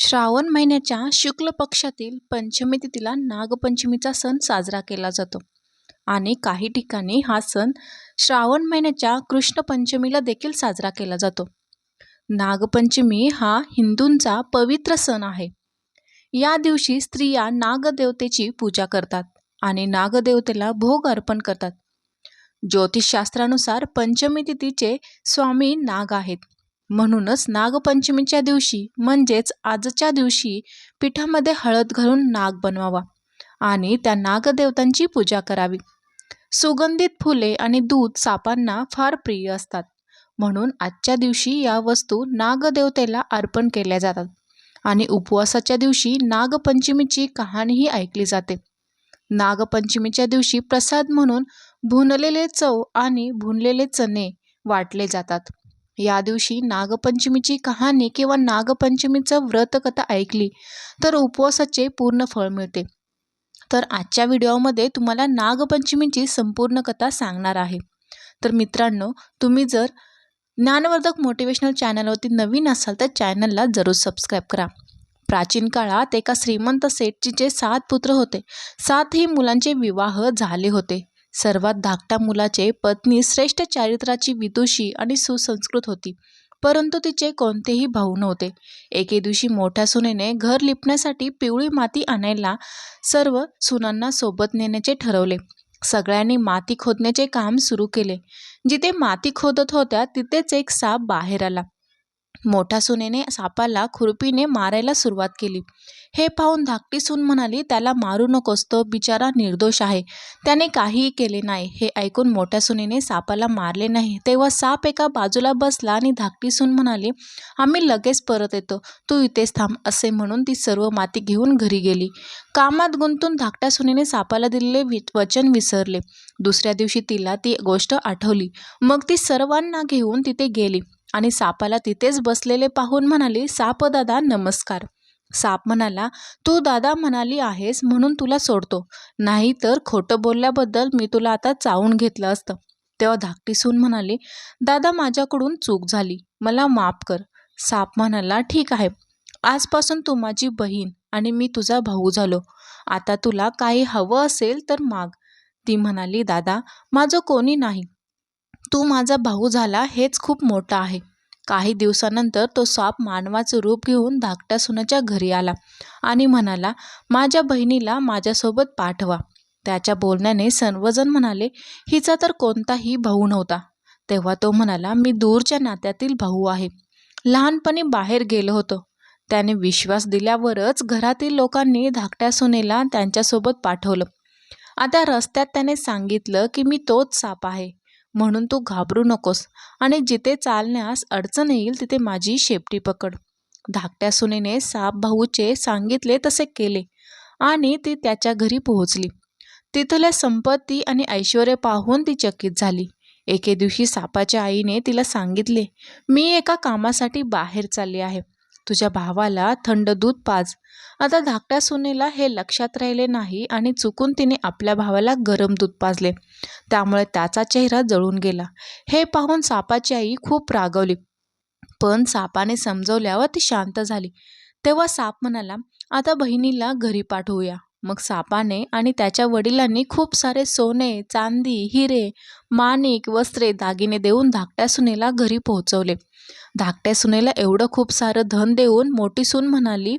श्रावण महिन्याच्या शुक्ल पक्षातील पंचमी तिथीला नागपंचमीचा सण साजरा केला जातो. आणि काही ठिकाणी हा सण श्रावण महिन्याच्या कृष्ण पंचमीला देखील साजरा केला जातो. नागपंचमी हा हिंदूंचा पवित्र सण आहे. या दिवशी स्त्रिया नागदेवतेची पूजा करतात आणि नागदेवतेला भोग अर्पण करतात. ज्योतिषशास्त्रानुसार पंचमी तिथीचे स्वामी नाग आहेत. म्हणूनच नागपंचमीच्या दिवशी म्हणजेच आजच्या दिवशी पिठामध्ये हळद घालून नाग बनवावा आणि त्या नागदेवतांची पूजा करावी. सुगंधित फुले आणि दूध सापांना फार प्रिय असतात. म्हणून आजच्या दिवशी या वस्तू नागदेवतेला अर्पण केल्या जातात आणि उपवासाच्या दिवशी नागपंचमीची कहाणीही ऐकली जाते. नागपंचमीच्या दिवशी प्रसाद म्हणून भुनलेले चव आणि भुनलेले चणे वाटले जातात. या दिवशी नागपंचमीची कहाणी किंवा नागपंचमीचं व्रतकथा ऐकली तर उपवासाचे पूर्ण फळ मिळते. तर आजच्या व्हिडिओमध्ये तुम्हाला नागपंचमीची संपूर्ण कथा सांगणार आहे. तर मित्रांनो तुम्ही जर ज्ञानवर्धक मोटिवेशनल चॅनलवरती नवीन असाल तर चॅनलला जरूर सबस्क्राईब करा. प्राचीन काळात एका श्रीमंत सेठची जे सात पुत्र होते. सातही मुलांचे विवाह झाले होते. सर्वात धाकट्या मुलाचे पत्नी श्रेष्ठ चारित्राची विदुषी आणि सुसंस्कृत होती. परंतु तिचे कोणतेही भाऊ नव्हते. एके दिवशी मोठ्या सुनेने घर लिपण्यासाठी पिवळी माती आणायला सर्व सुनांना सोबत नेण्याचे ठरवले. सगळ्यांनी माती खोदण्याचे काम सुरू केले. जिथे माती खोदत होत्या तिथेच एक साप बाहेर आला. मोठ्या सुनेने सापाला खुरपीने मारायला सुरुवात केली. हे पाहून धाकटी सून म्हणाली त्याला मारू नकोस तो बिचारा निर्दोष आहे. त्याने काहीही केले नाही. हे ऐकून मोठ्या सुनेने सापाला मारले नाही. तेव्हा साप एका बाजूला बसला आणि धाकटी सून म्हणाली आम्ही लगेच परत येतो. तू इथेच थांब असे म्हणून ती सर्व माती घेऊन घरी गेली. कामात गुंतून धाकट्या सुनेने सापाला दिलेले वि वचन विसरले. दुसऱ्या दिवशी तिला ती गोष्ट आठवली. मग ती सर्वांना घेऊन तिथे गेली. आणि सापाला तिथेच बसलेले पाहून म्हणाली साप दादा नमस्कार. साप म्हणाला तू दादा म्हणाली आहेस म्हणून तुला सोडतो. नाही तर खोटं बोलल्याबद्दल मी तुला आता चावून घेतलं असतं. तेव्हा धाकटी सून म्हणाली दादा माझ्याकडून चूक झाली. मला माफ कर. साप म्हणाला ठीक आहे. आजपासून तू माझी बहीण आणि मी तुझा भाऊ झालो. आता तुला काही हवं असेल तर माग. ती म्हणाली दादा माझं कोणी नाही. तू माझा भाऊ झाला हेच खूप मोठं आहे. काही दिवसानंतर तो साप मानवाचं रूप घेऊन धाकट्या सुनाच्या घरी आला आणि म्हणाला माझ्या बहिणीला माझ्यासोबत पाठवा. त्याच्या बोलण्याने सर्वजण म्हणाले हिचा तर कोणताही भाऊ नव्हता. तेव्हा तो म्हणाला मी दूरच्या नात्यातील भाऊ आहे. लहानपणी बाहेर गेलो होतो. त्याने विश्वास दिल्यावरच घरातील लोकांनी धाकट्या सुनेला त्यांच्यासोबत पाठवलं. आता रस्त्यात त्याने सांगितलं की मी तोच साप आहे. म्हणून तू घाबरू नकोस आणि जिथे चालण्यास अडचण येईल तिथे माझी शेपटी पकड. धाकट्या सुनेने साप भाऊचे सांगितले तसे केले आणि ती त्याच्या घरी पोहोचली. तिथल्या संपत्ती आणि ऐश्वर पाहून ती चकित झाली. एके दिवशी सापाच्या आईने तिला सांगितले मी एका कामासाठी बाहेर चालली आहे. तुझ्या भावाला थंड दूध पाज. आता धाकट्या सुनेला हे लक्षात राहिले नाही आणि चुकून तिने आपल्या भावाला गरम दूध पाजले. त्यामुळे त्याचा चेहरा जळून गेला. हे पाहून सापाची आई खूप रागवली. पण सापाने समजवल्यावर ती शांत झाली. तेव्हा साप म्हणाला आता बहिणीला घरी पाठवूया. मग सापाने आणि त्याच्या वडिलांनी खूप सारे सोने चांदी हिरे माणिक वस्त्रे दागिने देऊन धाकट्या सुनेला घरी पोहोचवले. धाकट्या सुनेला एवढं खूप सारं धन देऊन मोठी सून म्हणाली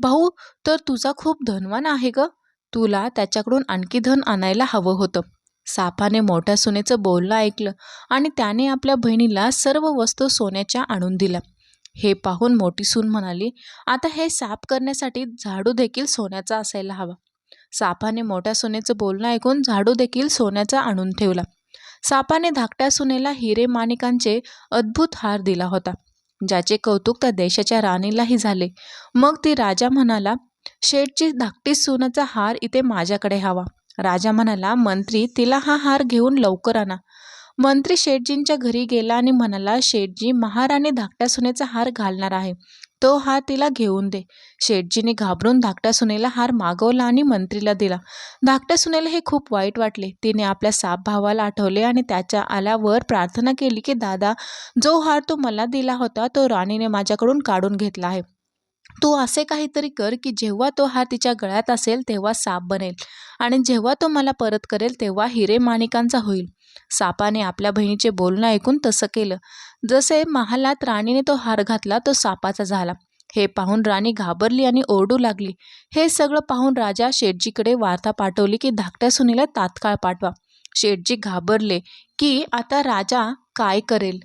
भाऊ तर तुझा खूप धनवान आहे ग. तुला त्याच्याकडून आणखी धन आणायला हवं होतं. सापाने मोठ्या सुनेचं बोलणं ऐकलं आणि त्याने आपल्या बहिणीला सर्व वस्तू सोन्याच्या आणून दिल्या. हे पाहून मोठी सून म्हणाली आता हे साप करण्यासाठी झाडू देखील सोन्याचा असायला हवा. सापाने मोठ्या सोन्याचं बोलणं ऐकून झाडू देखील सोन्याचा आणून ठेवला. सापाने धाकट्या सुनेला हिरे माणिकांचे अद्भुत हार दिला होता ज्याचे कौतुक त्या देशाच्या राणीलाही झाले. मग ती राजा म्हणाला शेठची धाकटी सुनाचा हार इथे माझ्याकडे हवा. राजा म्हणाला मंत्री तिला हा हार घेऊन लवकर आणा. मंत्री शेटजींच्या घरी गेला आणि म्हणाला शेटजी महाराणी धाकट्या सुनेचा हार घालणार आहे. तो हार तिला घेऊन दे. शेटजीने घाबरून धाकट्या सुनेला हार मागवला आणि मंत्रीला दिला. धाकट्या सुनेला हे खूप वाईट वाटले. तिने आपल्या साप भावाला आठवले आणि त्याच्या आल्यावर प्रार्थना केली की दादा जो हार तो मला दिला होता तो राणीने माझ्याकडून काढून घेतला आहे. तू असे काहीतरी कर की जेव्हा तो हार तिच्या गळ्यात असेल तेव्हा साप बनेल. आणि जेव्हा तो मला परत करेल तेव्हा हिरे माणिकांचा होईल. सापाने आपल्या बहिणीचे बोलणं ऐकून तसं केलं. जसे महालात राणीने तो हार घातला तो सापाचा झाला. हे पाहून राणी घाबरली आणि ओरडू लागली. हे सगळं पाहून राजा शेठजीकडे वार्ता पाठवली की धाकट्या सुनीला तात्काळ पाठवा. शेठजी घाबरले की आता राजा काय करेल?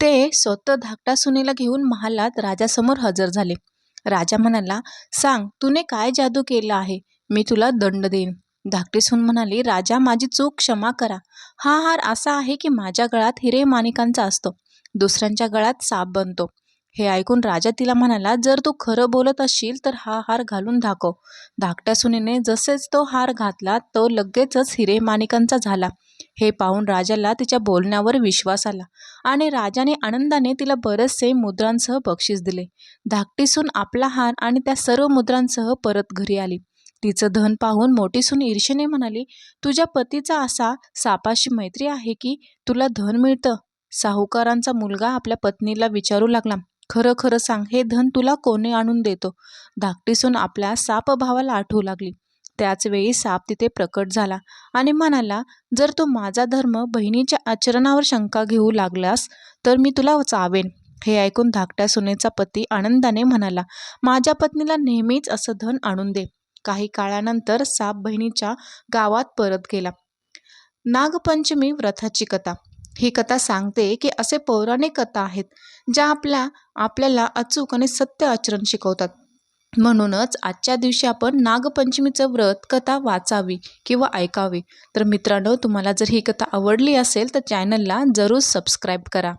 ते स्वतः धाकटा सुनेला घेऊन महालात राजासमोर हजर झाले. राजा म्हणाला सांग तूने काय जादू केला आहे? मी तुला दंड देईन. धाकटी सून म्हणाली राजा माझी चूक क्षमा करा. हा हार असा आहे की माझ्या गळ्यात हिरे माणिकांचा असतो. दुसऱ्यांच्या गळ्यात साप बनतो. हे ऐकून राजा तिला म्हणाला जर तू खरं बोलत असशील तर हा हार घालून दाखव. धाकट्या सुनेने जसेच तो हार घातला तो लगेचच हिरे माणिकांचा झाला. हे पाहून राजाला तिच्या बोलण्यावर विश्वास आला आणि राजाने आनंदाने तिला बरेचसे मुद्रांसह बक्षीस दिले. धाकटी सून आपला हार आणि त्या सर्व मुद्रांसह परत घरी आली. तिचं धन पाहून मोठी सून ईर्षेने म्हणाली तुझ्या पतीचा असा सापाशी मैत्री आहे की तुला धन मिळतं? साहूकारांचा मुलगा आपल्या पत्नीला विचारू लागला खरं खरं सांग हे धन तुला कोणी आणून देतो धाकटी सून आपल्या साप भावाला आठवू लागली. त्याचवेळी साप तिथे प्रकट झाला आणि म्हणाला जर तू माझा धर्म बहिणीच्या आचरणावर शंका घेऊ लागलास तर मी तुला चावेन. हे ऐकून धाकट्या सुनेचा पती आनंदाने म्हणाला माझ्या पत्नीला नेहमीच असं धन आणून दे. काही काळानंतर साप बहिणीच्या गावात परत गेला. नागपंचमी व्रताची कथा. ही कथा सांगते की असे पौराणिक कथा आहेत ज्या आपल्या आपल्याला अचूक आणि सत्य आचरण शिकवतात. म्हणूनच आजच्या दिवशी आपण नागपंचमीचं व्रत कथा वाचावी किंवा ऐकावी. तर मित्रांनो तुम्हाला जर ही कथा आवडली असेल तर चॅनलला जरूर सबस्क्राईब करा.